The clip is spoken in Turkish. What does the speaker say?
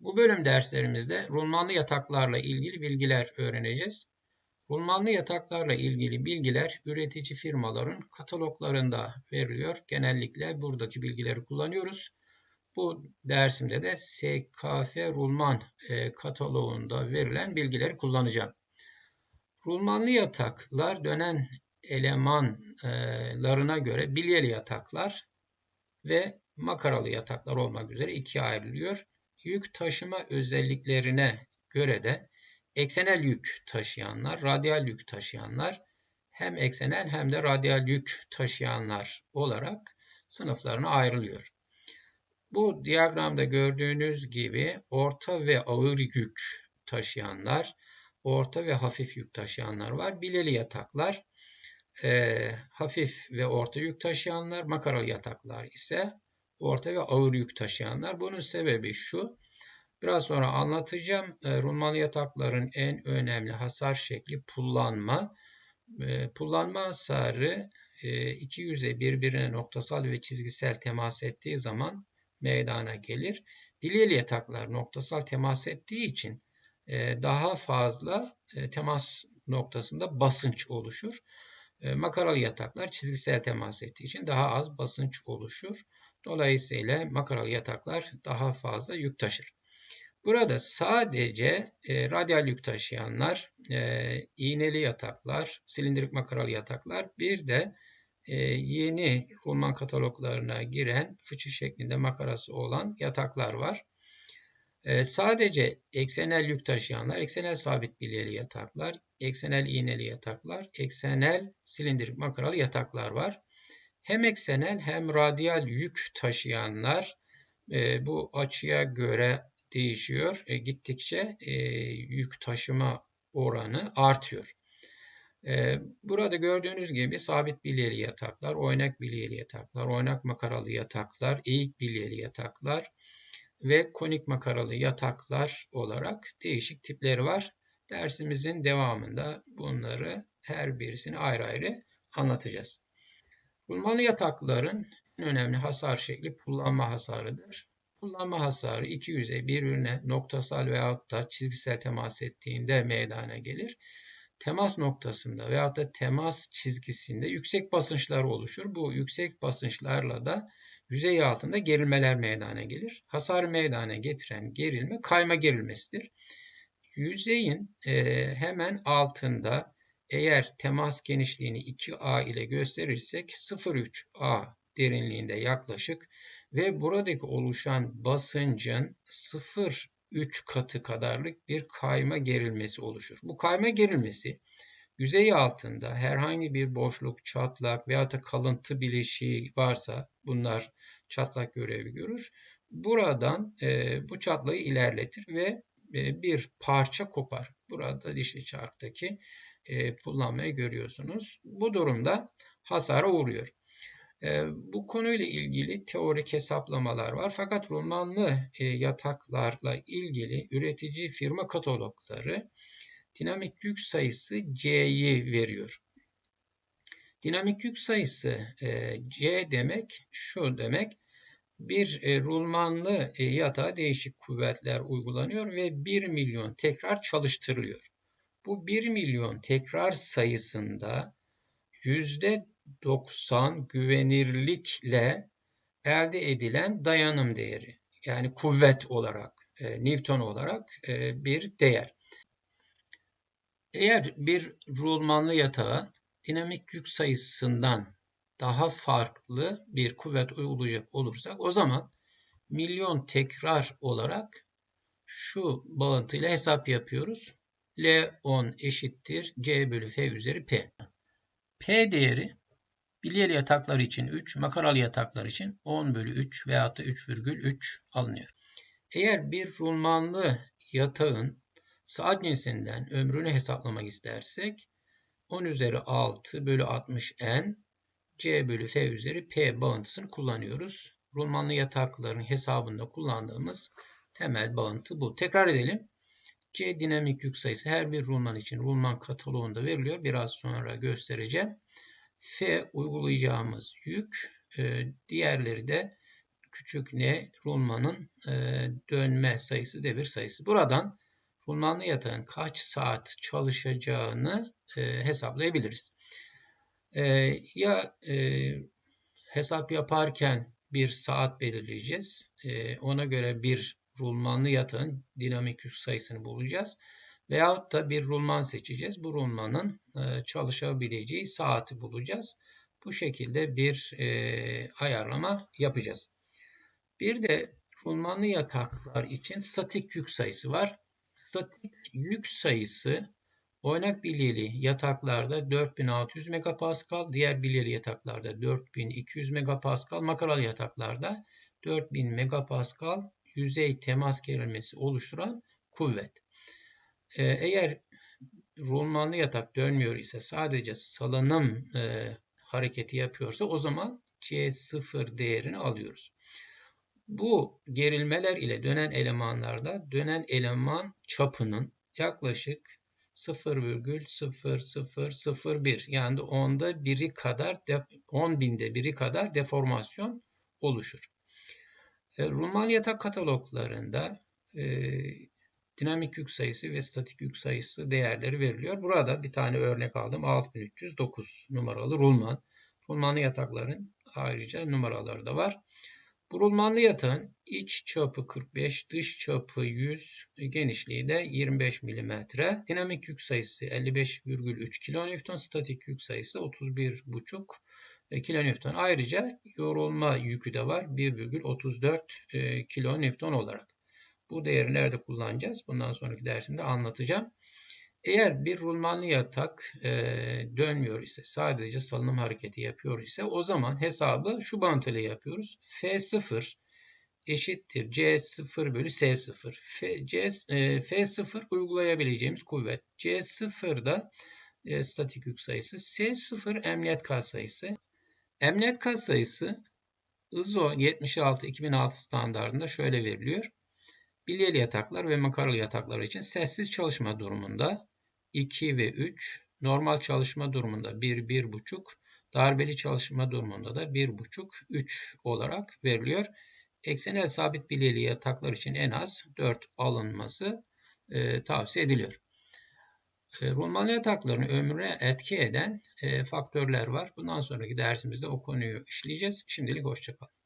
Bu bölüm derslerimizde rulmanlı yataklarla ilgili bilgiler öğreneceğiz. Rulmanlı yataklarla ilgili bilgiler üretici firmaların kataloglarında veriliyor. Genellikle buradaki bilgileri kullanıyoruz. Bu dersimde de SKF Rulman e, kataloğunda verilen bilgileri kullanacağım. Rulmanlı yataklar dönen elemanlarına göre bilyeli yataklar ve makaralı yataklar olmak üzere ikiye ayrılıyor. Yük taşıma özelliklerine göre de eksenel yük taşıyanlar, radyal yük taşıyanlar hem eksenel hem de radyal yük taşıyanlar olarak sınıflarına ayrılıyor. Bu diyagramda gördüğünüz gibi orta ve ağır yük taşıyanlar, orta ve hafif yük taşıyanlar var. Bileli yataklar, e, hafif ve orta yük taşıyanlar, makaralı yataklar ise orta ve ağır yük taşıyanlar. Bunun sebebi şu, biraz sonra anlatacağım. E, Rulmanlı yatakların en önemli hasar şekli pullanma. E, pullanma hasarı e, iki yüzey birbirine noktasal ve çizgisel temas ettiği zaman meydana gelir. Bilyeli yataklar noktasal temas ettiği için e, daha fazla e, temas noktasında basınç oluşur. Makaralı yataklar çizgisel temas ettiği için daha az basınç oluşur. Dolayısıyla makaralı yataklar daha fazla yük taşır. Burada sadece e, radyal yük taşıyanlar, e, iğneli yataklar, silindirik makaralı yataklar, bir de e, yeni Rulman kataloglarına giren fıçı şeklinde makarası olan yataklar var. E, sadece eksenel yük taşıyanlar, eksenel sabit bilyeli yataklar, eksenel iğneli yataklar, eksenel silindirik makaralı yataklar var. Hem eksenel hem radyal yük taşıyanlar e, bu açıya göre değişiyor. E, gittikçe e, yük taşıma oranı artıyor. E, burada gördüğünüz gibi sabit bilyeli yataklar, oynak bilyeli yataklar, oynak makaralı yataklar, eğik bilyeli yataklar ve konik makaralı yataklar olarak değişik tipleri var. Dersimizin devamında bunları her birisini ayrı ayrı anlatacağız. Bulmalı yatakların en önemli hasar şekli pullanma hasarıdır. Pullanma hasarı iki yüzey birbirine noktasal veyahut da çizgisel temas ettiğinde meydana gelir. Temas noktasında veyahut da temas çizgisinde yüksek basınçlar oluşur. Bu yüksek basınçlarla da yüzey altında gerilmeler meydana gelir. Hasar meydana getiren gerilme kayma gerilmesidir. Yüzeyin e, hemen altında eğer temas genişliğini 2A ile gösterirsek 0,3A derinliğinde yaklaşık ve buradaki oluşan basıncın 0,3 katı kadarlık bir kayma gerilmesi oluşur. Bu kayma gerilmesi yüzey altında herhangi bir boşluk, çatlak veya da kalıntı bileşiği varsa bunlar çatlak görevi görür. Buradan e, bu çatlayı ilerletir ve e, bir parça kopar. Burada dişli çarktaki e, kullanmayı görüyorsunuz. Bu durumda hasara uğruyor. E, bu konuyla ilgili teorik hesaplamalar var. Fakat romanlı e, yataklarla ilgili üretici firma katalogları dinamik yük sayısı C'yi veriyor. Dinamik yük sayısı e, C demek şu demek bir e, rulmanlı yatağa değişik kuvvetler uygulanıyor ve 1 milyon tekrar çalıştırılıyor. Bu 1 milyon tekrar sayısında %90 güvenirlikle elde edilen dayanım değeri yani kuvvet olarak, e, Newton olarak e, bir değer. Eğer bir rulmanlı yatağa dinamik yük sayısından daha farklı bir kuvvet uygulayacak olursak o zaman milyon tekrar olarak şu bağıntıyla hesap yapıyoruz. L10 eşittir C bölü F üzeri P. P değeri bilyeli yataklar için 3, makaralı yataklar için 10 bölü 3 veya da 3,3 alınıyor. Eğer bir rulmanlı yatağın saat cinsinden ömrünü hesaplamak istersek 10 üzeri 6 bölü 60 n C bölü F üzeri P bağıntısını kullanıyoruz. Rulmanlı yatakların hesabında kullandığımız temel bağıntı bu. Tekrar edelim. C dinamik yük sayısı her bir rulman için rulman kataloğunda veriliyor. Biraz sonra göstereceğim. F uygulayacağımız yük, e, diğerleri de küçük n rulmanın e, dönme sayısı devir sayısı. Buradan rulmanlı yatağın kaç saat çalışacağını e, hesaplayabiliriz. Ya hesap yaparken bir saat belirleyeceğiz. Ona göre bir rulmanlı yatağın dinamik yük sayısını bulacağız. Veyahut da bir rulman seçeceğiz. Bu rulmanın e, çalışabileceği saati bulacağız. Bu şekilde bir e, ayarlama yapacağız. Bir de rulmanlı yataklar için statik yük sayısı var. Statik yük sayısı oynak bilyeli yataklarda 4600 megapascal, diğer bilyeli yataklarda 4200 megapascal, makaralı yataklarda 4000 megapascal yüzey temas gerilmesi oluşturan kuvvet. Ee, eğer rulmanlı yatak dönmüyor ise sadece salınım e, hareketi yapıyorsa o zaman C0 değerini alıyoruz. Bu gerilmeler ile dönen elemanlarda dönen eleman çapının yaklaşık 0,0001 yani onda biri kadar 10 binde biri kadar deformasyon oluşur. E, Ruman yatak kataloglarında e, dinamik yük sayısı ve statik yük sayısı değerleri veriliyor. Burada bir tane örnek aldım. 6309 numaralı rulman. Rulmanlı yatakların ayrıca numaraları da var. Bu rulmanlı yatağın iç çapı 45, dış çapı 100, genişliği de 25 mm. Dinamik yük sayısı 55,3 kN, statik yük sayısı 31,5 kN. Ayrıca yorulma yükü de var 1,34 kN olarak. Bu değeri nerede kullanacağız? Bundan sonraki dersimde anlatacağım. Eğer bir rulmanlı yatak e, dönmüyor ise sadece salınım hareketi yapıyor ise o zaman hesabı şu bant ile yapıyoruz. F0 eşittir C0 bölü S0. F, C, e, F0 uygulayabileceğimiz kuvvet. C0 da e, statik yük sayısı. S0 emniyet kat sayısı. Emniyet kat sayısı ISO 76-2006 standartında şöyle veriliyor. Bilyeli yataklar ve makaralı yataklar için sessiz çalışma durumunda 2 ve 3, normal çalışma durumunda 1, 1,5, darbeli çalışma durumunda da 1,5, 3 olarak veriliyor. Eksenel sabit bilyeli yataklar için en az 4 alınması e, tavsiye ediliyor. E, Rulmanlı yatakların ömrüne etki eden e, faktörler var. Bundan sonraki dersimizde o konuyu işleyeceğiz. Şimdilik hoşçakalın.